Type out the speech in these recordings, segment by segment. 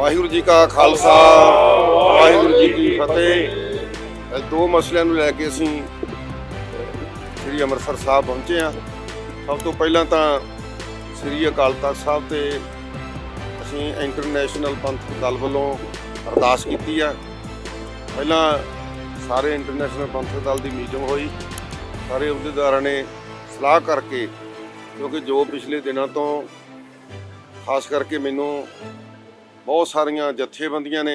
ਵਾਹਿਗੁਰੂ ਜੀ ਕਾ ਖਾਲਸਾ, ਵਾਹਿਗੁਰੂ ਜੀ ਕੀ ਫਤਿਹ। ਇਹ ਦੋ ਮਸਲਿਆਂ ਨੂੰ ਲੈ ਕੇ ਅਸੀਂ ਸ੍ਰੀ ਅੰਮ੍ਰਿਤਸਰ ਸਾਹਿਬ ਪਹੁੰਚੇ ਆ ਸਭ ਤੋਂ ਪਹਿਲਾਂ ਤਾਂ ਸ੍ਰੀ ਅਕਾਲ ਤਖਤ ਸਾਹਿਬ ਤੇ ਅਸੀਂ ਇੰਟਰਨੈਸ਼ਨਲ ਪੰਥ ਦਲ ਵੱਲੋਂ ਅਰਦਾਸ ਕੀਤੀ ਆ। ਪਹਿਲਾਂ ਸਾਰੇ ਇੰਟਰਨੈਸ਼ਨਲ ਪੰਥ ਦਲ ਦੀ ਮੀਟਿੰਗ ਹੋਈ। ਸਾਰੇ ਅਹੁਦੇਦਾਰਾਂ ਨੇ ਸਲਾਹ ਕਰਕੇ, ਕਿਉਂਕਿ ਜੋ ਪਿਛਲੇ ਦਿਨਾਂ ਤੋਂ, ਖਾਸ ਕਰਕੇ ਮੈਨੂੰ ਬਹੁਤ ਸਾਰੀਆਂ ਜਥੇਬੰਦੀਆਂ ਨੇ।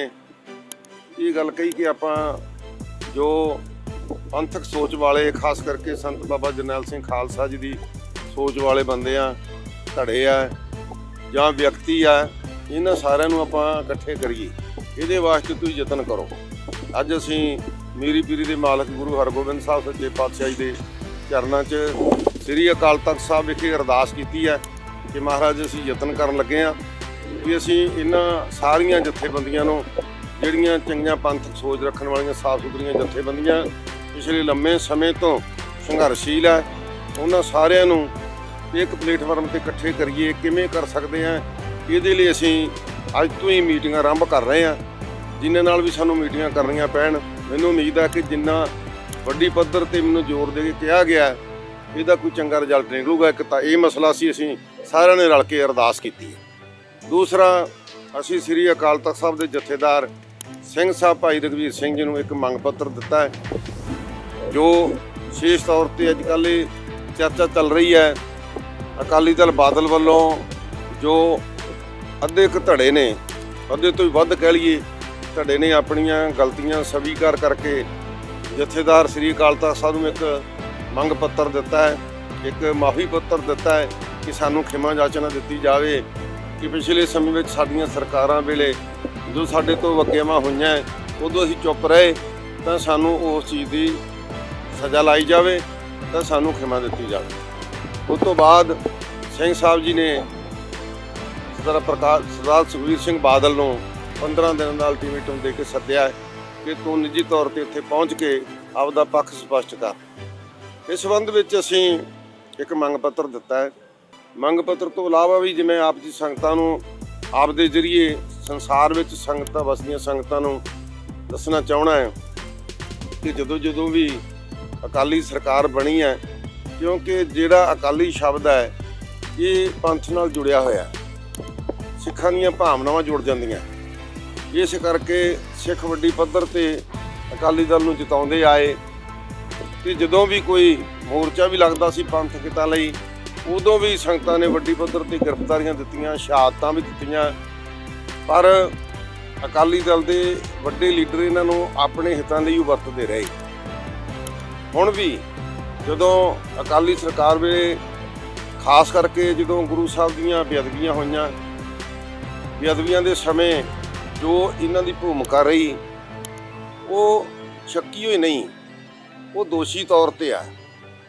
ਇਹ ਗੱਲ ਕਹੀ ਕਿ ਆਪਾਂ ਜੋ ਪੰਥਕ ਸੋਚ ਵਾਲੇ, ਖਾਸ ਕਰਕੇ ਸੰਤ ਬਾਬਾ ਜਰਨੈਲ ਸਿੰਘ ਖਾਲਸਾ ਜੀ ਦੀ ਸੋਚ ਵਾਲੇ ਬੰਦੇ ਆ, ਧੜੇ ਆ ਜਾਂ ਵਿਅਕਤੀ ਆ, ਇਹਨਾਂ ਸਾਰਿਆਂ ਨੂੰ ਆਪਾਂ ਇਕੱਠੇ ਕਰੀਏ। ਇਹਦੇ ਵਾਸਤੇ ਤੁਸੀਂ ਯਤਨ ਕਰੋ। ਅੱਜ ਅਸੀਂ ਮੀਰੀ ਪੀਰੀ ਦੇ ਮਾਲਕ ਗੁਰੂ ਹਰਗੋਬਿੰਦ ਸਾਹਿਬ ਸੱਚੇ ਪਾਤਸ਼ਾਹ ਜੀ ਦੇ ਚਰਨਾਂ 'ਚ ਸ੍ਰੀ ਅਕਾਲ ਤਖਤ ਸਾਹਿਬ ਵਿਖੇ ਅਰਦਾਸ ਕੀਤੀ ਹੈ ਕਿ ਮਹਾਰਾਜ ਅਸੀਂ ਯਤਨ ਕਰਨ ਲੱਗੇ ਆ ਵੀ ਅਸੀਂ ਇਹਨਾਂ ਸਾਰੀਆਂ ਜਥੇਬੰਦੀਆਂ ਨੂੰ, ਜਿਹੜੀਆਂ ਚੰਗੀਆਂ ਪੰਥਕ ਸੋਚ ਰੱਖਣ ਵਾਲੀਆਂ ਸਾਫ਼ ਸੁਥਰੀਆਂ ਜਥੇਬੰਦੀਆਂ, ਪਿਛਲੇ ਲੰਮੇ ਸਮੇਂ ਤੋਂ ਸੰਘਰਸ਼ੀਲ ਹੈ, ਉਹਨਾਂ ਸਾਰਿਆਂ ਨੂੰ ਇੱਕ ਪਲੇਟਫਾਰਮ ਤੇ ਇਕੱਠੇ ਕਰੀਏ, ਕਿਵੇਂ ਕਰ ਸਕਦੇ ਆ ਇਹਦੇ ਲਈ ਅਸੀਂ ਅੱਜ ਤੋਂ ਹੀ ਮੀਟਿੰਗਾਂ ਆਰੰਭ ਕਰ ਰਹੇ ਆ ਜਿਨ੍ਹਾਂ ਨਾਲ ਵੀ ਸਾਨੂੰ ਮੀਟਿੰਗਾਂ ਕਰਨੀਆਂ ਪੈਣ। ਮੈਨੂੰ ਉਮੀਦ ਆ ਕਿ ਜਿੰਨਾ ਵੱਡੀ ਪੱਧਰ ਤੇ ਮੈਨੂੰ ਜ਼ੋਰ ਦੇ ਕੇ ਕਿਹਾ ਗਿਆ, ਇਹਦਾ ਕੋਈ ਚੰਗਾ ਰਿਜ਼ਲਟ ਨਿਕਲੂਗਾ। ਇੱਕ ਤਾਂ ਇਹ ਮਸਲਾ ਸੀ, ਅਸੀਂ ਸਾਰਿਆਂ ਨੇ ਰਲ ਕੇ ਅਰਦਾਸ ਕੀਤੀ ਹੈ। ਦੂਸਰਾ, ਅਸੀਂ ਸ੍ਰੀ ਅਕਾਲ ਤਖਤ ਸਾਹਿਬ ਦੇ ਜਥੇਦਾਰ ਸਿੰਘ ਸਾਹਿਬ ਭਾਈ ਰਘਵੀਰ ਸਿੰਘ ਜੀ ਨੂੰ ਇੱਕ ਮੰਗ ਪੱਤਰ ਦਿੱਤਾ ਹੈ, ਜੋ ਵਿਸ਼ੇਸ਼ ਤੌਰ ਤੇ ਅੱਜ ਕੱਲ੍ਹ ਚਰਚਾ ਚੱਲ ਰਹੀ ਹੈ। ਅਕਾਲੀ ਦਲ ਬਾਦਲ ਵੱਲੋਂ ਜੋ ਅੱਧੇ ਕੁ ਧੜੇ ਨੇ, ਅੱਧੇ ਤੋਂ ਵੀ ਵੱਧ ਕਹਿ ਲਈਏ, ਧੜੇ ਨੇ ਆਪਣੀਆਂ ਗਲਤੀਆਂ ਸਵੀਕਾਰ ਕਰਕੇ ਜਥੇਦਾਰ ਸ੍ਰੀ ਅਕਾਲ ਤਖਤ ਸਾਹਿਬ ਨੂੰ ਇੱਕ ਮੰਗ ਪੱਤਰ ਦਿੱਤਾ ਹੈ, ਇੱਕ ਮਾਫੀ ਪੱਤਰ ਦਿੱਤਾ ਹੈ ਕਿ ਸਾਨੂੰ ਖਿਮਾ ਜਾਚਨਾ ਦਿੱਤੀ ਜਾਵੇ। ਕਿ ਪਿਛਲੇ ਸਮੇਂ ਵਿੱਚ ਸਾਡੀਆਂ ਸਰਕਾਰਾਂ ਵੇਲੇ ਜੋ ਸਾਡੇ ਤੋਂ ਵਕੇਵਾਂ ਹੋਈਆਂ, ਉਦੋਂ ਅਸੀਂ ਚੁੱਪ ਰਹੇ, ਤਾਂ ਸਾਨੂੰ ਉਸ ਚੀਜ਼ ਦੀ ਸਜ਼ਾ ਲਾਈ ਜਾਵੇ, ਤਾਂ ਸਾਨੂੰ ਖਿਮਾ ਦਿੱਤੀ ਜਾਵੇ। ਉਸ ਤੋਂ ਬਾਅਦ ਸਿੰਘ ਸਾਹਿਬ ਜੀ ਨੇ ਸਰਦਾਰ ਪ੍ਰਕਾਸ਼, ਸਰਦਾਰ ਸੁਖਬੀਰ ਸਿੰਘ ਬਾਦਲ ਨੂੰ 15 ਦਿਨਾਂ ਦਾ ਅਲਟੀਮੇਟਮ ਦੇ ਕੇ ਸੱਦਿਆ ਕਿ ਤੂੰ ਨਿੱਜੀ ਤੌਰ ਤੇ ਉੱਥੇ ਪਹੁੰਚ ਕੇ ਆਪਦਾ ਪੱਖ ਸਪਸ਼ਟ ਕਰ। ਇਸ ਸੰਬੰਧ ਵਿੱਚ ਅਸੀਂ ਇੱਕ ਮੰਗ ਪੱਤਰ ਦਿੱਤਾ ਹੈ। ਮੰਗ ਪੱਤਰ ਤੋਂ ਇਲਾਵਾ ਵੀ ਜਿਵੇਂ ਆਪ ਜੀ ਸੰਗਤਾਂ ਨੂੰ ਆਪ ਦੇ ਜ਼ਰੀਏ ਸੰਸਾਰ ਵਿੱਚ ਸੰਗਤਾਂ ਵਸਦੀਆਂ ਸੰਗਤਾਂ ਨੂੰ ਦੱਸਣਾ ਚਾਹਣਾ ਹੈ ਕਿ ਜਦੋਂ ਜਦੋਂ ਵੀ ਅਕਾਲੀ ਸਰਕਾਰ ਬਣੀ ਹੈ, ਕਿਉਂਕਿ ਜਿਹੜਾ ਅਕਾਲੀ ਸ਼ਬਦ ਹੈ, ਇਹ ਪੰਥ ਨਾਲ ਜੁੜਿਆ ਹੋਇਆ ਸਿੱਖਾਂ ਦੀਆਂ ਭਾਵਨਾਵਾਂ ਜੁੜ ਜਾਂਦੀਆਂ ਇਸ ਕਰਕੇ ਸਿੱਖ ਵੱਡੀ ਪੱਧਰ ਤੇ ਅਕਾਲੀ ਦਲ ਨੂੰ ਜਿਤਾਉਂਦੇ ਆਏ ਤੇ ਜਦੋਂ ਵੀ ਕੋਈ ਮੋਰਚਾ ਵੀ ਲੱਗਦਾ ਸੀ ਪੰਥ ਕਿਤਾ ਲਈ ਉਦੋਂ ਵੀ ਸੰਗਤਾਂ ਨੇ ਵੱਡੀ ਪੱਧਰ ਤੇ ਗ੍ਰਿਫਤਾਰੀਆਂ ਦਿੱਤੀਆਂ, ਸ਼ਹਾਦਤਾਂ ਵੀ ਦਿੱਤੀਆਂ। ਪਰ ਅਕਾਲੀ ਦਲ ਦੇ ਵੱਡੇ ਲੀਡਰ ਇਹਨਾਂ ਨੂੰ ਆਪਣੇ ਹਿੱਤਾਂ ਲਈ ਹੀ ਵਰਤਦੇ ਰਹੇ। ਹੁਣ ਵੀ ਜਦੋਂ ਅਕਾਲੀ ਸਰਕਾਰ ਵੇਲੇ ਖਾਸ ਕਰਕੇ ਜਦੋਂ ਗੁਰੂ ਸਾਹਿਬ ਦੀਆਂ ਬੇਅਦਬੀਆਂ ਹੋਈਆਂ, ਬੇਅਦਬੀਆਂ ਦੇ ਸਮੇਂ ਜੋ ਇਹਨਾਂ ਦੀ ਭੂਮਿਕਾ ਰਹੀ, ਉਹ ਸ਼ੱਕੀ ਹੋਈ ਨਹੀਂ। ਉਹ ਦੋਸ਼ੀ ਤੌਰ ਤੇ ਆ।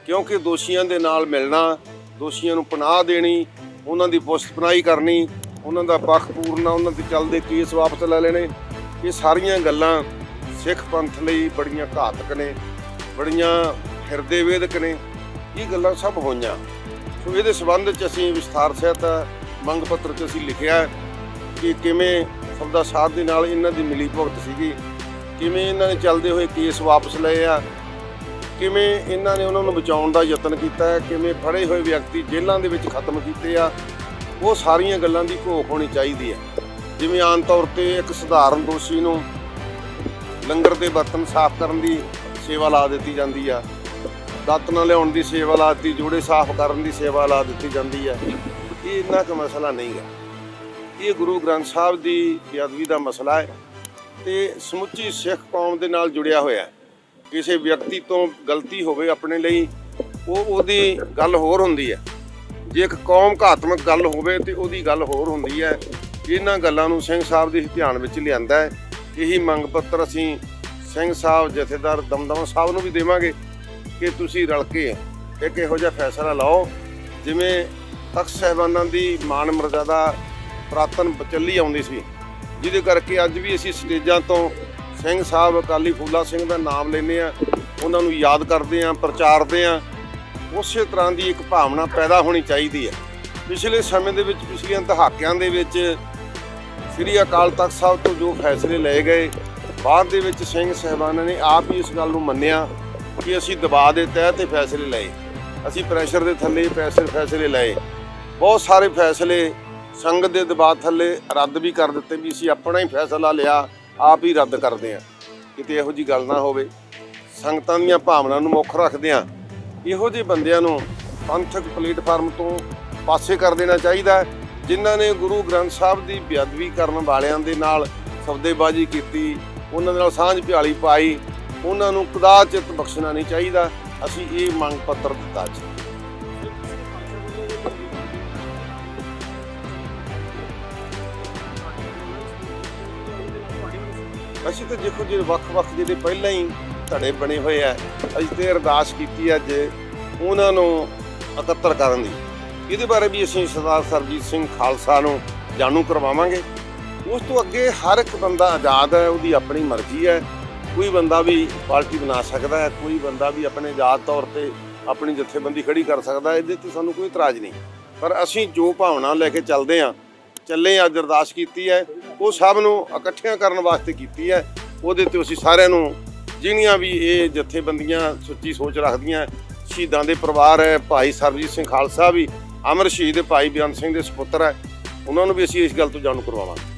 ਕਿਉਂਕਿ ਦੋਸ਼ੀਆਂ ਦੇ ਨਾਲ ਮਿਲਣਾ ਦੋਸ਼ੀਆਂ ਨੂੰ ਪਨਾਹ ਦੇਣੀ, ਉਹਨਾਂ ਦੀ ਪੁਸ਼ਤ ਕਰਨੀ, ਉਹਨਾਂ ਦਾ ਪੱਖ ਪੂਰਨਾ, ਉਹਨਾਂ ਦੇ ਚੱਲਦੇ ਕੇਸ ਵਾਪਸ ਲੈ ਲੈਣੇ। ਇਹ ਸਾਰੀਆਂ ਗੱਲਾਂ ਸਿੱਖ ਪੰਥ ਲਈ ਬੜੀਆਂ ਘਾਤਕ ਨੇ, ਬੜੀਆਂ ਹਿਰਦੇ ਵੇਦਕ ਨੇ। ਇਹ ਗੱਲਾਂ ਸਭ ਹੋਈਆਂ। ਸੋ ਇਹਦੇ ਸੰਬੰਧ ਚ ਅਸੀਂ ਵਿਸਥਾਰ ਸਹਿਤ ਮੰਗ ਪੱਤਰ ਚ ਅਸੀਂ ਲਿਖਿਆ ਕਿ ਕਿਵੇਂ ਸਬਦਾ ਸਾਥ ਦੇ ਨਾਲ ਇਹਨਾਂ ਦੀ ਮਿਲੀ ਭੁਗਤ ਸੀਗੀ, ਕਿਵੇਂ ਇਹਨਾਂ ਨੇ ਚੱਲਦੇ ਹੋਏ ਕੇਸ ਵਾਪਸ ਲਏ ਆ ਕਿਵੇਂ ਇਹਨਾਂ ਨੇ ਉਹਨਾਂ ਨੂੰ ਬਚਾਉਣ ਦਾ ਯਤਨ ਕੀਤਾ ਹੈ, ਕਿਵੇਂ ਫੜੇ ਹੋਏ ਵਿਅਕਤੀ ਜੇਲ੍ਹਾਂ ਦੇ ਵਿੱਚ ਖਤਮ ਕੀਤੇ ਆ, ਉਹ ਸਾਰੀਆਂ ਗੱਲਾਂ ਦੀ ਘੋਖ ਹੋਣੀ ਚਾਹੀਦੀ ਹੈ। ਜਿਵੇਂ ਆਮ ਤੌਰ ਤੇ ਇੱਕ ਸਧਾਰਨ ਦੋਸ਼ੀ ਨੂੰ ਲੰਗਰ ਦੇ ਬਰਤਨ ਸਾਫ਼ ਕਰਨ ਦੀ ਸੇਵਾ ਲਾ ਦਿੱਤੀ ਜਾਂਦੀ ਆ ਦਾਤਨਾ ਲਿਆਉਣ ਦੀ ਸੇਵਾ ਲਾ ਦਿੱਤੀ, ਜੋੜੇ ਸਾਫ਼ ਕਰਨ ਦੀ ਸੇਵਾ ਲਾ ਦਿੱਤੀ ਜਾਂਦੀ ਹੈ ਇਹ ਇੰਨਾ ਕੁ ਮਸਲਾ ਨਹੀਂ ਹੈ। ਇਹ ਗੁਰੂ ਗ੍ਰੰਥ ਸਾਹਿਬ ਦੀ ਬੇਅਦਬੀ ਦਾ ਮਸਲਾ ਹੈ ਤੇ ਸਮੁੱਚੀ ਸਿੱਖ ਕੌਮ ਦੇ ਨਾਲ ਜੁੜਿਆ ਹੋਇਆ ਹੈ। ਕਿਸੇ ਵਿਅਕਤੀ ਤੋਂ ਗਲਤੀ ਹੋਵੇ ਆਪਣੇ ਲਈ, ਉਹ ਉਹਦੀ ਗੱਲ ਹੋਰ ਹੁੰਦੀ ਹੈ। ਜੇ ਇੱਕ ਕੌਮ ਘਾਤਮਕ ਗੱਲ ਹੋਵੇ ਤੇ ਉਹਦੀ ਗੱਲ ਹੋਰ ਹੁੰਦੀ ਹੈ। ਇਹਨਾਂ ਗੱਲਾਂ ਨੂੰ ਸਿੰਘ ਸਾਹਿਬ ਦੇ ਧਿਆਨ ਵਿੱਚ ਲਿਆਂਦਾ ਹੈ। ਇਹੀ ਮੰਗ ਪੱਤਰ ਅਸੀਂ ਸਿੰਘ ਸਾਹਿਬ ਜਥੇਦਾਰ ਦਮਦਮਾ ਸਾਹਿਬ ਨੂੰ ਵੀ ਦੇਵਾਂਗੇ ਕਿ ਤੁਸੀਂ ਰਲ ਕੇ ਇੱਕ ਇਹੋ ਜਿਹਾ ਫੈਸਲਾ ਲਾਓ, ਜਿਵੇਂ ਤਖਤ ਸਾਹਿਬਾਨਾਂ ਦੀ ਮਾਨ ਮਰਜ਼ਾਦਾ ਪ੍ਰਾਤਨ ਬਚੱਲੀ ਆਉਂਦੀ ਸੀ। ਜਿਹਦੇ ਕਰਕੇ ਅੱਜ ਵੀ ਅਸੀਂ ਸਟੇਜਾਂ ਤੋਂ ਸਿੰਘ ਸਾਹਿਬ ਅਕਾਲੀ ਫੂਲਾ ਸਿੰਘ ਦਾ ਨਾਮ ਲੈਂਦੇ ਆ, ਉਹਨਾਂ ਨੂੰ ਯਾਦ ਕਰਦੇ ਆ, ਪ੍ਰਚਾਰਦੇ ਆ। ਉਸੇ ਤਰ੍ਹਾਂ ਦੀ ਇੱਕ ਭਾਵਨਾ ਪੈਦਾ ਹੋਣੀ ਚਾਹੀਦੀ ਹੈ ਪਿਛਲੇ ਸਮੇਂ ਦੇ ਵਿੱਚ, ਪਿਛਲੀਆਂ ਦਹਾਕਿਆਂ ਦੇ ਵਿੱਚ ਸ੍ਰੀ ਅਕਾਲ ਤਖਤ ਸਾਹਿਬ ਤੋਂ ਜੋ ਫੈਸਲੇ ਲਏ ਗਏ, ਬਾਅਦ ਦੇ ਵਿੱਚ ਸਿੰਘ ਸਹਿਬਾਨਾਂ ਨੇ ਆਪ ਹੀ ਇਸ ਗੱਲ ਨੂੰ ਮੰਨਿਆ ਕਿ ਅਸੀਂ ਦਬਾਅ ਦੇ ਤਹਿ ਤੇ ਫੈਸਲੇ ਲਏ। ਅਸੀਂ ਪ੍ਰੈਸ਼ਰ ਦੇ ਥੱਲੇ, ਪੈਸੇ ਫੈਸਲੇ ਲਏ। ਬਹੁਤ ਸਾਰੇ ਫੈਸਲੇ ਸੰਗਤ ਦੇ ਦਬਾਅ ਥੱਲੇ ਰੱਦ ਵੀ ਕਰ ਦਿੱਤੇ ਵੀ ਅਸੀਂ ਆਪਣਾ ਹੀ ਫੈਸਲਾ ਲਿਆ। ਆਪ ਹੀ ਰੱਦ ਕਰਦੇ ਹਾਂ। ਕਿਤੇ ਇਹੋ ਜੀ ਗੱਲ ਨਾ ਹੋਵੇ। ਸੰਗਤਾਂ ਦੀਆਂ ਭਾਵਨਾਵਾਂ ਨੂੰ ਮੁੱਖ ਰੱਖਦਿਆਂ ਇਹੋ ਜਿਹੇ ਬੰਦਿਆਂ ਨੂੰ ਪੰਥਕ ਪਲੇਟਫਾਰਮ ਤੋਂ ਪਾਸੇ ਕਰ ਦੇਣਾ ਚਾਹੀਦਾ ਜਿਨ੍ਹਾਂ ਨੇ ਗੁਰੂ ਗ੍ਰੰਥ ਸਾਹਿਬ ਦੀ ਬੇਅਦਬੀ ਕਰਨ ਵਾਲਿਆਂ ਦੇ ਨਾਲ ਸੌਦੇਬਾਜ਼ੀ ਕੀਤੀ, ਉਹਨਾਂ ਦੇ ਨਾਲ ਸਾਂਝ ਪਿਆਲੀ ਪਾਈ, ਉਹਨਾਂ ਨੂੰ ਕਦਾਚਿਤ ਬਖਸ਼ਣਾ ਨਹੀਂ ਚਾਹੀਦਾ। ਅਸੀਂ ਇਹ ਮੰਗ ਪੱਤਰ ਦਿੱਤਾ ਜੀ। ਅਸੀਂ ਤਾਂ ਦੇਖੋ ਜਿਹੜੇ ਵੱਖ-ਵੱਖ ਜਿਹੜੇ ਪਹਿਲਾਂ ਹੀ ਧੜੇ ਬਣੇ ਹੋਏ ਆ, ਅਸੀਂ ਤੇ ਅਰਦਾਸ ਕੀਤੀ ਅੱਜ ਉਹਨਾਂ ਨੂੰ ਇਕੱਤਰ ਕਰਨ ਦੀ। ਇਹਦੇ ਬਾਰੇ ਵੀ ਅਸੀਂ ਸਰਦਾਰ ਸਰਜੀਤ ਸਿੰਘ ਖਾਲਸਾ ਨੂੰ ਜਾਣੂ ਕਰਵਾਵਾਂਗੇ। ਉਸ ਤੋਂ ਅੱਗੇ ਹਰ ਇੱਕ ਬੰਦਾ ਆਜ਼ਾਦ ਹੈ, ਉਹਦੀ ਆਪਣੀ ਮਰਜ਼ੀ ਹੈ। ਕੋਈ ਬੰਦਾ ਵੀ ਪਾਰਟੀ ਬਣਾ ਸਕਦਾ ਹੈ, ਕੋਈ ਬੰਦਾ ਵੀ ਆਪਣੇ ਆਜ਼ਾਦ ਤੌਰ ਤੇ ਆਪਣੀ ਜਥੇਬੰਦੀ ਖੜੀ ਕਰ ਸਕਦਾ ਇਹਦੇ ਤੇ ਸਾਨੂੰ ਕੋਈ ਇਤਰਾਜ਼ ਨਹੀਂ। ਪਰ ਅਸੀਂ ਜੋ ਭਾਵਨਾ ਲੈ ਕੇ ਚੱਲਦੇ ਹਾਂ ਚੱਲੇ ਅੱਜ ਅਰਦਾਸ ਕੀਤੀ ਹੈ। ਉਹ ਸਭ ਨੂੰ ਇਕੱਠਿਆਂ ਕਰਨ ਵਾਸਤੇ ਕੀਤੀ ਹੈ। ਉਹਦੇ ਤੇ ਅਸੀਂ ਸਾਰਿਆਂ ਨੂੰ ਜਿਹੜੀਆਂ ਵੀ ਇਹ ਜਥੇਬੰਦੀਆਂ ਸੁੱਚੀ ਸੋਚ ਰੱਖਦੀਆਂ, ਸ਼ਹੀਦਾਂ ਦੇ ਪਰਿਵਾਰ ਹੈ, ਭਾਈ ਸਰਬਜੀਤ ਸਿੰਘ ਖਾਲਸਾ ਵੀ, ਅਮਰ ਸ਼ਹੀਦ ਭਾਈ ਬਿਆਨ ਸਿੰਘ ਦੇ ਸੁਪੁੱਤਰ ਹੈ। ਉਹਨਾਂ ਨੂੰ ਵੀ ਅਸੀਂ ਇਸ ਗੱਲ ਤੋਂ ਜਾਣੂ ਕਰਵਾਵਾਂਗੇ।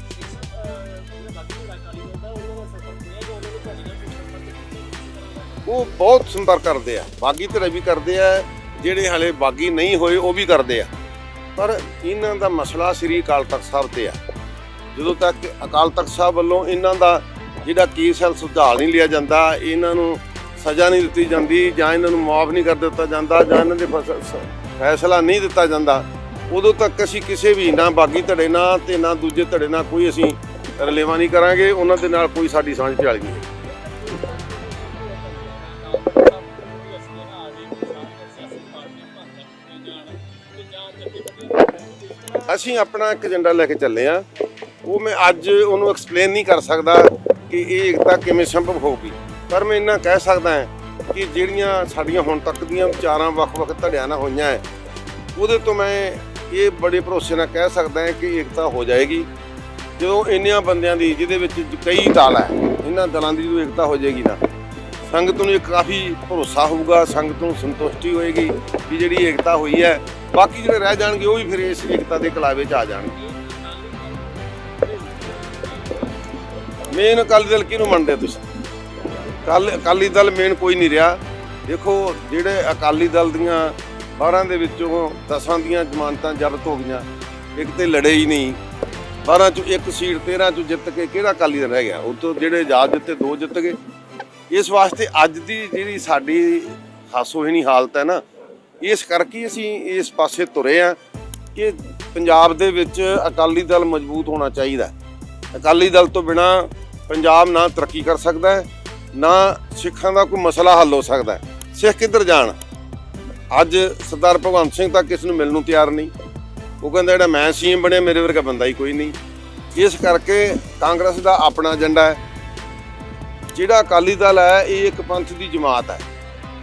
ਉਹ ਬਹੁਤ ਸੰਪਰਕ ਕਰਦੇ ਆ। ਬਾਗੀ ਧੜੇ ਵੀ ਕਰਦੇ ਆ। ਜਿਹੜੇ ਹਲੇ ਬਾਗੀ ਨਹੀਂ ਹੋਏ, ਉਹ ਵੀ ਕਰਦੇ ਆ। ਪਰ ਇਹਨਾਂ ਦਾ ਮਸਲਾ ਸ੍ਰੀ ਅਕਾਲ ਤਖਤ ਸਾਹਿਬ ਤੇ ਆ। ਜਦੋਂ ਤੱਕ ਅਕਾਲ ਤਖਤ ਸਾਹਿਬ ਵੱਲੋਂ ਇਹਨਾਂ ਦਾ ਜਿਹੜਾ ਕੇਸ ਹੈ ਸੁਧਾਰ ਨਹੀਂ ਲਿਆ ਜਾਂਦਾ, ਇਹਨਾਂ ਨੂੰ ਸਜ਼ਾ ਨਹੀਂ ਦਿੱਤੀ ਜਾਂਦੀ, ਜਾਂ ਇਹਨਾਂ ਨੂੰ ਮਾਫ ਨਹੀਂ ਕਰ ਦਿੱਤਾ ਜਾਂਦਾ, ਜਾਂ ਇਹਨਾਂ ਦੇ ਫਸ- ਫੈਸਲਾ ਨਹੀਂ ਦਿੱਤਾ ਜਾਂਦਾ, ਉਦੋਂ ਤੱਕ ਅਸੀਂ ਕਿਸੇ ਵੀ ਨਾ ਬਾਗੀ ਧੜੇ ਨਾਲ ਤੇ ਨਾ ਦੂਜੇ ਧੜੇ ਨਾਲ ਕੋਈ ਅਸੀਂ ਰਲੇਵਾ ਨਹੀਂ ਕਰਾਂਗੇ, ਉਹਨਾਂ ਦੇ ਨਾਲ ਕੋਈ ਸਾਡੀ ਸਾਂਝ ਪਿਆਲੀ ਨਹੀਂ ਅਸੀਂ ਆਪਣਾ ਇੱਕ ਏਜੰਡਾ ਲੈ ਕੇ ਚੱਲੇ ਆ ਉਹ ਮੈਂ ਅੱਜ ਉਹਨੂੰ ਐਕਸਪਲੇਨ ਨਹੀਂ ਕਰ ਸਕਦਾ ਕਿ ਇਹ ਏਕਤਾ ਕਿਵੇਂ ਸੰਭਵ ਹੋਊਗੀ। ਪਰ ਮੈਂ ਇੰਨਾ ਕਹਿ ਸਕਦਾ ਹਾਂ ਕਿ ਜਿਹੜੀਆਂ ਸਾਡੀਆਂ ਹੁਣ ਤੱਕ ਦੀਆਂ ਵਿਚਾਰਾਂ ਵੱਖ-ਵੱਖ ਧੜਿਆਂ ਨਾਲ ਹੋਈਆਂ ਹੈ, ਉਹਦੇ ਤੋਂ ਮੈਂ ਇਹ ਬੜੇ ਭਰੋਸੇ ਨਾਲ ਕਹਿ ਸਕਦਾ ਹਾਂ ਕਿ ਏਕਤਾ ਹੋ ਜਾਏਗੀ। ਜਦੋਂ ਇੰਨਿਆਂ ਬੰਦਿਆਂ ਦੀ, ਜਿਹਦੇ ਵਿੱਚ ਕਈ ਦਲ ਹੈ, ਇਹਨਾਂ ਦਲਾਂ ਦੀ ਜਦੋਂ ਏਕਤਾ ਹੋ ਜਾਏਗੀ ਨਾ, ਸੰਗਤ ਨੂੰ ਇਹ ਕਾਫੀ ਭਰੋਸਾ ਹੋਊਗਾ, ਸੰਗਤ ਨੂੰ ਸੰਤੁਸ਼ਟੀ ਹੋਏਗੀ ਕਿ ਜਿਹੜੀ ਏਕਤਾ ਹੋਈ ਹੈ ਬਾਕੀ ਜਿਹੜੇ ਰਹਿ ਜਾਣਗੇ, ਉਹ ਵੀ ਫਿਰ ਇਸ ਏਕਤਾ ਦੇ ਕਲਾਵੇ 'ਚ ਆ ਜਾਣਗੇ। ਮੇਨ ਅਕਾਲੀ ਦਲ ਕਿਹਨੂੰ ਮੰਨਦੇ ਤੁਸੀਂ? ਕੱਲ ਅਕਾਲੀ ਦਲ ਮੇਨ ਕੋਈ ਨਹੀਂ ਰਿਹਾ। ਦੇਖੋ, ਜਿਹੜੇ ਅਕਾਲੀ ਦਲ ਦੀਆਂ 12 ਦੇ ਵਿੱਚੋਂ 10 ਦੀਆਂ ਜ਼ਮਾਨਤਾਂ ਜ਼ਬਤ ਹੋ ਗਈਆਂ, ਇੱਕ ਤੇ ਲੜੇ ਹੀ ਨਹੀਂ। 12 ਚੋਂ ਇੱਕ ਸੀਟ 13 ਚੋਂ ਜਿੱਤ ਕੇ ਕਿਹੜਾ ਅਕਾਲੀ ਦਲ ਰਹਿ ਗਿਆ? ਉਹ ਜਿਹੜੇ ਆਜ਼ਾਦ ਜਿੱਤੇ, ਦੋ ਜਿੱਤ ਗਏ। ਇਸ ਵਾਸਤੇ ਅੱਜ ਦੀ ਜਿਹੜੀ ਸਾਡੀ ਹਾਸੋਹੀਣੀ ਹਾਲਤ ਹੈ ਨਾ ਇਸ ਕਰਕੇ ਅਸੀਂ ਇਸ ਪਾਸੇ ਤੁਰੇ ਆ ਕਿ ਪੰਜਾਬ ਦੇ ਵਿੱਚ ਅਕਾਲੀ ਦਲ ਮਜ਼ਬੂਤ ਹੋਣਾ ਚਾਹੀਦਾ ਅਕਾਲੀ ਦਲ ਤੋਂ ਬਿਨਾ ਪੰਜਾਬ ਨਾ ਤਰੱਕੀ ਕਰ ਸਕਦਾ ਹੈ, ਨਾ ਸਿੱਖਾਂ ਦਾ ਕੋਈ ਮਸਲਾ ਹੱਲ ਹੋ ਸਕਦਾ ਹੈ। ਸਿੱਖ ਕਿੱਧਰ ਜਾਣ? ਅੱਜ ਸਰਦਾਰ ਭਗਵੰਤ ਸਿੰਘ ਤਾਂ ਕਿਸ ਨੂੰ ਮਿਲਣ ਨੂੰ ਤਿਆਰ ਨਹੀਂ। ਉਹ ਕਹਿੰਦਾ ਜਿਹੜਾ ਮੈਂ ਸੀਐਮ ਬਣਿਆ, ਮੇਰੇ ਵਰਗਾ ਬੰਦਾ ਹੀ ਕੋਈ ਨਹੀਂ। ਇਸ ਕਰਕੇ ਕਾਂਗਰਸ ਦਾ ਆਪਣਾ ਏਜੰਡਾ ਹੈ। ਜਿਹੜਾ ਅਕਾਲੀ ਦਲ ਹੈ, ਇਹ ਇੱਕ ਪੰਥ ਦੀ ਜਮਾਤ ਹੈ।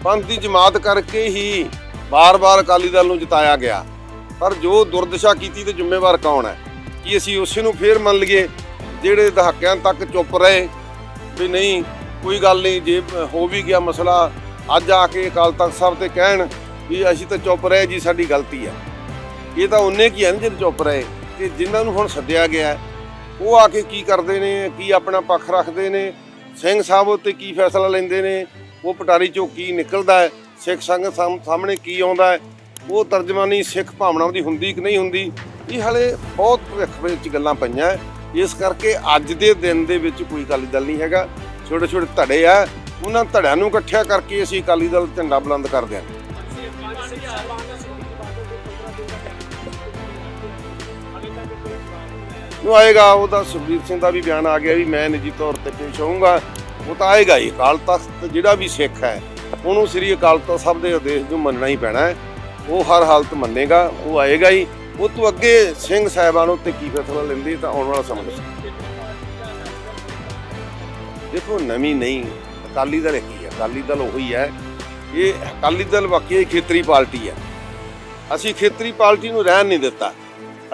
ਪੰਥ ਦੀ ਜਮਾਤ ਕਰਕੇ ਹੀ ਬਾਰ-ਬਾਰ ਅਕਾਲੀ ਦਲ ਨੂੰ ਜਿਤਾਇਆ ਗਿਆ। ਪਰ ਜੋ ਦੁਰਦਸ਼ਾ ਕੀਤੀ ਤੇ ਜ਼ਿੰਮੇਵਾਰ ਕੌਣ ਹੈ? ਕੀ ਅਸੀਂ ਉਸੇ ਨੂੰ ਫੇਰ ਮੰਨ ਲਈਏ, ਜਿਹੜੇ ਦਹਾਕਿਆਂ ਤੱਕ ਚੁੱਪ ਰਹੇ? ਵੀ ਨਹੀਂ, ਕੋਈ ਗੱਲ ਨਹੀਂ, ਜੇ ਹੋ ਵੀ ਗਿਆ ਮਸਲਾ, ਅੱਜ ਆ ਕੇ ਅਕਾਲ ਤਖਤ ਸਾਹਿਬ ਤੇ ਕਹਿਣ ਵੀ ਅਸੀਂ ਤਾਂ ਚੁੱਪ ਰਹੇ ਜੀ, ਸਾਡੀ ਗਲਤੀ ਹੈ। ਇਹ ਤਾਂ ਉਹਨੇ ਕੀ ਹਨ ਜਿਹੜੇ ਚੁੱਪ ਰਹੇ? ਕਿ ਜਿਨ੍ਹਾਂ ਨੂੰ ਹੁਣ ਸੱਦਿਆ ਗਿਆ ਉਹ ਆ ਕੇ ਕੀ ਕਰਦੇ ਨੇ? ਕੀ ਆਪਣਾ ਪੱਖ ਰੱਖਦੇ ਨੇ? ਸਿੰਘ ਸਾਹਿਬ ਉੱਤੇ ਕੀ ਫੈਸਲਾ ਲੈਂਦੇ ਨੇ? ਉਹ ਪਟਾਰੀ ਚੋਂ ਕੀ ਨਿਕਲਦਾ ਹੈ? ਸਿੱਖ ਸੰਗਤ ਸਾਹਮਣੇ ਕੀ ਆਉਂਦਾ ਹੈ, ਉਹ ਤਰਜਮਾਨੀ ਸਿੱਖ ਭਾਵਨਾਵਾਂ ਦੀ ਹੁੰਦੀ ਕਿ ਨਹੀਂ ਹੁੰਦੀ, ਇਹ ਹਲੇ ਬਹੁਤ ਭਵਿੱਖ ਵਿੱਚ ਗੱਲਾਂ ਪਈਆਂ ਇਸ ਕਰਕੇ ਅੱਜ ਦੇ ਦਿਨ ਦੇ ਵਿੱਚ ਕੋਈ ਅਕਾਲੀ ਦਲ ਨਹੀਂ ਹੈਗਾ। ਛੋਟੇ ਛੋਟੇ ਧੜੇ ਆ, ਉਹਨਾਂ ਧੜਿਆਂ ਨੂੰ ਇਕੱਠਿਆ ਕਰਕੇ ਅਸੀਂ ਅਕਾਲੀ ਦਲ ਝੰਡਾ ਬੁਲੰਦ ਕਰਦੇ ਹਾਂ। ਨੂੰ ਆਏਗਾ, ਉਹਦਾ ਸੁਖਬੀਰ ਸਿੰਘ ਦਾ ਵੀ ਬਿਆਨ ਆ ਗਿਆ ਵੀ ਮੈਂ ਨਿੱਜੀ ਤੌਰ ਤੇ ਪੇਸ਼ ਹੋਊਂਗਾ। ਉਹ ਤਾਂ ਆਏਗਾ ਹੀ, ਅਕਾਲ ਤਖਤ ਜਿਹੜਾ ਵੀ ਸਿੱਖ ਹੈ। ਉਹਨੂੰ ਸ੍ਰੀ ਅਕਾਲ ਤਖਤ ਸਾਹਿਬ ਦੇ ਆਦੇਸ਼ ਨੂੰ ਮੰਨਣਾ ਹੀ ਪੈਣਾ ਹੈ। ਉਹ ਹਰ ਹਾਲਤ ਮੰਨੇਗਾ, ਉਹ ਆਏਗਾ ਹੀ। ਉਹ ਤੋਂ ਅੱਗੇ ਸਿੰਘ ਸਾਹਿਬਾਨ ਉੱਤੇ ਕੀ ਫੈਸਲਾ ਲੈਂਦੇ ਤਾਂ ਆਉਣ ਵਾਲਾ ਸਮਾਂ ਦੱਸੇਗਾ ਦੇਖੋ, ਨਵੀਂ ਨਹੀਂ, ਅਕਾਲੀ ਦਲ ਕੀ ਹੈ ਅਕਾਲੀ ਦਲ ਉਹੀ ਹੈ। ਇਹ ਅਕਾਲੀ ਦਲ ਵਾਕਈ ਖੇਤਰੀ ਪਾਰਟੀ ਹੈ ਅਸੀਂ ਖੇਤਰੀ ਪਾਰਟੀ ਨੂੰ ਰਹਿਣ ਨਹੀਂ ਦਿੱਤਾ।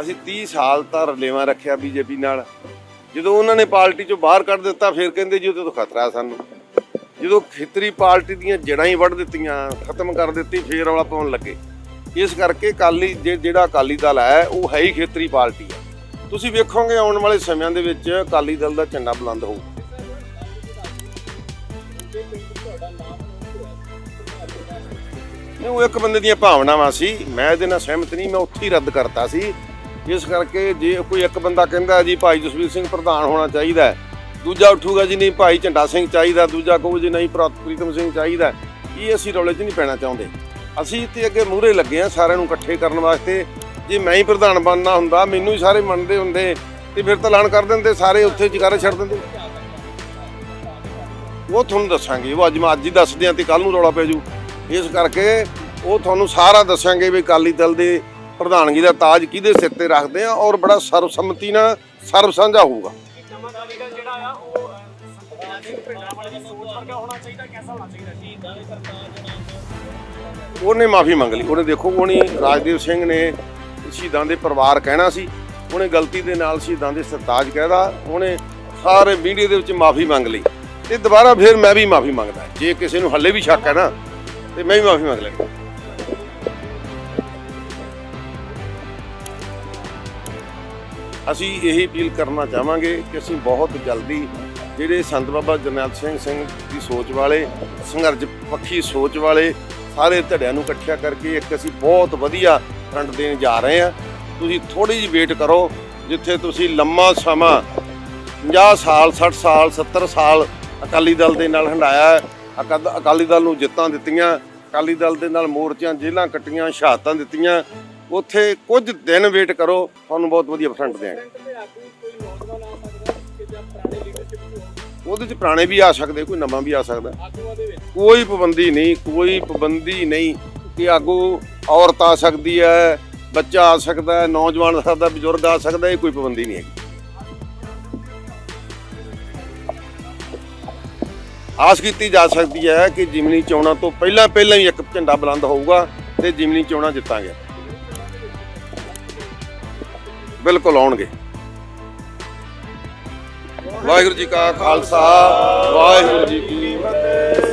ਅਸੀਂ 30 ਸਾਲ ਤਾਂ ਰਲੇਵਾਂ ਰੱਖਿਆ ਬੀਜੇਪੀ ਨਾਲ। ਜਦੋਂ ਉਹਨਾਂ ਨੇ ਪਾਰਟੀ ਚੋਂ ਬਾਹਰ ਕੱਢ ਦਿੱਤਾ, ਫਿਰ ਕਹਿੰਦੇ ਜੀ ਉਹਦੇ ਤੋਂ ਖਤਰਾ ਸਾਨੂੰ। ਜਦੋਂ ਖੇਤਰੀ ਪਾਰਟੀ ਦੀਆਂ ਜੜਾਂ ਹੀ ਵੱਢ ਦਿੱਤੀਆਂ, ਖਤਮ ਕਰ ਦਿੱਤੀ, ਫੇਰ ਵਾਲਾ ਪਾਉਣ ਲੱਗੇ। ਇਸ ਕਰਕੇ ਕਾਲੀ ਜੇ- ਜਿਹੜਾ ਅਕਾਲੀ ਦਲ ਹੈ, ਉਹ ਹੈ ਹੀ ਖੇਤਰੀ ਪਾਰਟੀ ਹੈ। ਤੁਸੀਂ ਵੇਖੋਗੇ ਆਉਣ ਵਾਲੇ ਸਮਿਆਂ ਦੇ ਵਿੱਚ ਅਕਾਲੀ ਦਲ ਦਾ ਝੰਡਾ ਬੁਲੰਦ ਹੋਊ। ਉਹ ਇੱਕ ਬੰਦੇ ਦੀਆਂ ਭਾਵਨਾਵਾਂ ਸੀ, ਮੈਂ ਇਹਦੇ ਨਾਲ ਸਹਿਮਤ ਨਹੀਂ, ਮੈਂ ਉੱਥੇ ਹੀ ਰੱਦ ਕਰਤਾ ਸੀ। ਇਸ ਕਰਕੇ ਜੇ ਕੋਈ ਇੱਕ ਬੰਦਾ ਕਹਿੰਦਾ ਜੀ ਭਾਈ ਜਸਵੀਰ ਸਿੰਘ ਪ੍ਰਧਾਨ ਹੋਣਾ ਚਾਹੀਦਾ ਹੈ ਦੂਜਾ ਉੱਠੂਗਾ ਜੀ, ਨਹੀਂ ਭਾਈ ਝੰਡਾ ਸਿੰਘ ਚਾਹੀਦਾ, ਦੂਜਾ ਕਹੂ ਜੀ, ਨਹੀਂ ਪ੍ਰਾ- ਪ੍ਰੀਤਮ ਸਿੰਘ ਚਾਹੀਦਾ। ਇਹ ਅਸੀਂ ਰੌਲੇ 'ਚ ਨਹੀਂ ਪੈਣਾ ਚਾਹੁੰਦੇ। ਅਸੀਂ ਤੇ ਅੱਗੇ ਮੂਹਰੇ ਲੱਗੇ ਆ ਸਾਰਿਆਂ ਨੂੰ ਇਕੱਠੇ ਕਰਨ ਵਾਸਤੇ। ਜੇ ਮੈਂ ਹੀ ਪ੍ਰਧਾਨ ਬਣਨਾ ਹੁੰਦਾ, ਮੈਨੂੰ ਹੀ ਸਾਰੇ ਮੰਨਦੇ ਹੁੰਦੇ, ਤੇ ਫਿਰ ਤਾਂ ਐਲਾਨ ਕਰ ਦਿੰਦੇ, ਸਾਰੇ ਉੱਥੇ ਜਗਾਰੇ ਛੱਡ ਦਿੰਦੇ। ਉਹ ਤੁਹਾਨੂੰ ਦੱਸਾਂਗੇ, ਉਹ ਅੱਜ ਮੈਂ ਅੱਜ ਹੀ ਦੱਸਦੇ ਆ ਤੇ ਕੱਲ ਨੂੰ ਰੌਲਾ ਪੈ ਜੂ। ਇਸ ਕਰਕੇ ਉਹ ਤੁਹਾਨੂੰ ਸਾਰਾ ਦੱਸਾਂਗੇ ਵੀ ਅਕਾਲੀ ਦਲ ਦੇ ਪ੍ਰਧਾਨਗੀ ਦਾ ਤਾਜ ਕਿਹਦੇ ਸਿਰ ਤੇ ਰੱਖਦੇ ਆ ਔਰ ਬੜਾ ਸਰਬਸੰਮਤੀ ਨਾਲ ਸਰਬ ਸਾਂਝਾ ਹੋਊਗਾ ਨਵਾਂ ਅਕਾਲੀ ਦਲ ਜਿਹੜਾ ਆ ਉਹ ਅਹ, ਸੰਵਿਧਾਨ ਦੇ ਭਿੰਡਰਾਂ ਵਾਲੇ ਦੀ ਸੋਚ ਵਰਗਾ ਹੋਣਾ ਚਾਹੀਦਾ ਕੈਸਾ ਹੋਣਾ ਚਾਹੀਦਾ? ਜੀ ਦਾਅਵੇ ਸਰਕਾਰ ਉਹਨੇ ਮਾਫੀ ਮੰਗ ਲਈ। ਉਹਨੇ ਦੇਖੋ ਉਹਨੇ ਰਾਜਦੇਵ ਸਿੰਘ ਨੇ ਸ਼ਹੀਦਾਂ ਦੇ ਪਰਿਵਾਰ ਕਹਿਣਾ ਸੀ। ਉਹਨੇ ਗਲਤੀ ਦੇ ਨਾਲ ਸ਼ਹੀਦਾਂ ਦੇ ਸਰਤਾਜ ਕਹਿਦਾ। ਉਹਨੇ ਸਾਰੇ ਮੀਡੀਆ ਦੇ ਵਿੱਚ ਮਾਫੀ ਮੰਗ ਲਈ। ਤੇ ਦੁਬਾਰਾ ਫਿਰ ਮੈਂ ਵੀ ਮਾਫੀ ਮੰਗਦਾ। ਜੇ ਕਿਸੇ ਨੂੰ ਹੱਲੇ ਵੀ ਸ਼ੱਕ ਹੈ ਨਾ ਤੇ ਮੈਂ ਵੀ ਮਾਫੀ ਮੰਗ ਲੈਂਦਾ। ਅਸੀਂ ਇਹੀ ਅਪੀਲ ਕਰਨਾ ਚਾਹਾਂਗੇ ਕਿ ਅਸੀਂ ਬਹੁਤ ਜਲਦੀ ਜਿਹੜੇ ਸੰਤ ਬਾਬਾ ਜਰਨੈਲ ਸਿੰਘ ਸਿੰਘ ਦੀ ਸੋਚ ਵਾਲੇ ਸੰਘਰਸ਼ ਪੱਖੀ ਸੋਚ ਵਾਲੇ ਸਾਰੇ ਧੜਿਆਂ ਨੂੰ ਇਕੱਠਿਆ ਕਰਕੇ ਇੱਕ ਅਸੀਂ ਬਹੁਤ ਵਧੀਆ ਫਰੰਟ ਦੇਣ ਜਾ ਰਹੇ ਹਾਂ। ਤੁਸੀਂ ਥੋੜੀ ਜਿਹੀ ਵੇਟ ਕਰੋ ਜਿੱਥੇ ਤੁਸੀਂ ਲੰਮਾ ਸਮਾਂ 50 ਸਾਲ 60 ਸਾਲ 70 ਸਾਲ ਅਕਾਲੀ ਦਲ ਦੇ ਨਾਲ ਹੰਡਾਇਆ ਹੈ, ਅਕਾਲੀ ਦਲ ਨੂੰ ਜਿੱਤਾਂ ਦਿੱਤੀਆਂ ਅਕਾਲੀ ਦਲ ਦੇ ਨਾਲ ਮੋਰਚਿਆਂ ਜੇਲ੍ਹਾਂ ਕੱਟੀਆਂ ਸ਼ਹਾਦਤਾਂ ਦਿੱਤੀਆਂ। ਉੱਥੇ ਕੁਝ ਦਿਨ ਵੇਟ ਕਰੋ, ਤੁਹਾਨੂੰ ਬਹੁਤ ਵਧੀਆ ਫਰੰਟ ਦੇਾਂਗੇ ਉਹਦੇ ਚ ਪੁਰਾਣੇ ਵੀ ਆ ਸਕਦੇ, ਕੋਈ ਨਵਾਂ ਵੀ ਆ ਸਕਦਾ। ਕੋਈ ਪਾਬੰਦੀ ਨਹੀਂ, ਕੋਈ ਪਾਬੰਦੀ ਨਹੀਂ ਕਿ ਆਗੂ ਔਰਤ ਆ ਸਕਦੀ ਹੈ, ਬੱਚਾ ਆ ਸਕਦਾ ਹੈ, ਨੌਜਵਾਨ ਆ ਸਕਦਾ, ਬਜ਼ੁਰਗ ਆ ਸਕਦਾ, ਇਹ ਕੋਈ ਪਾਬੰਦੀ ਨਹੀਂ ਹੈਗੀ। ਆਸ ਕੀਤੀ ਜਾ ਸਕਦੀ ਹੈ ਕਿ ਜਿਮਨੀ ਚੋਣਾਂ ਤੋਂ ਪਹਿਲਾਂ ਪਹਿਲਾਂ ਹੀ ਇੱਕ ਝੰਡਾ ਬੁਲੰਦ ਹੋਊਗਾ ਤੇ ਜਿਮਨੀ ਚੋਣਾਂ ਜਿੱਤਾਂਗੇ। ਬਿਲਕੁਲ ਆਉਣਗੇ। ਵਾਹਿਗੁਰੂ ਜੀ ਕਾ ਖਾਲਸਾ ਵਾਹਿਗੁਰੂ ਜੀ ਕੀ ਫਤਿਹ।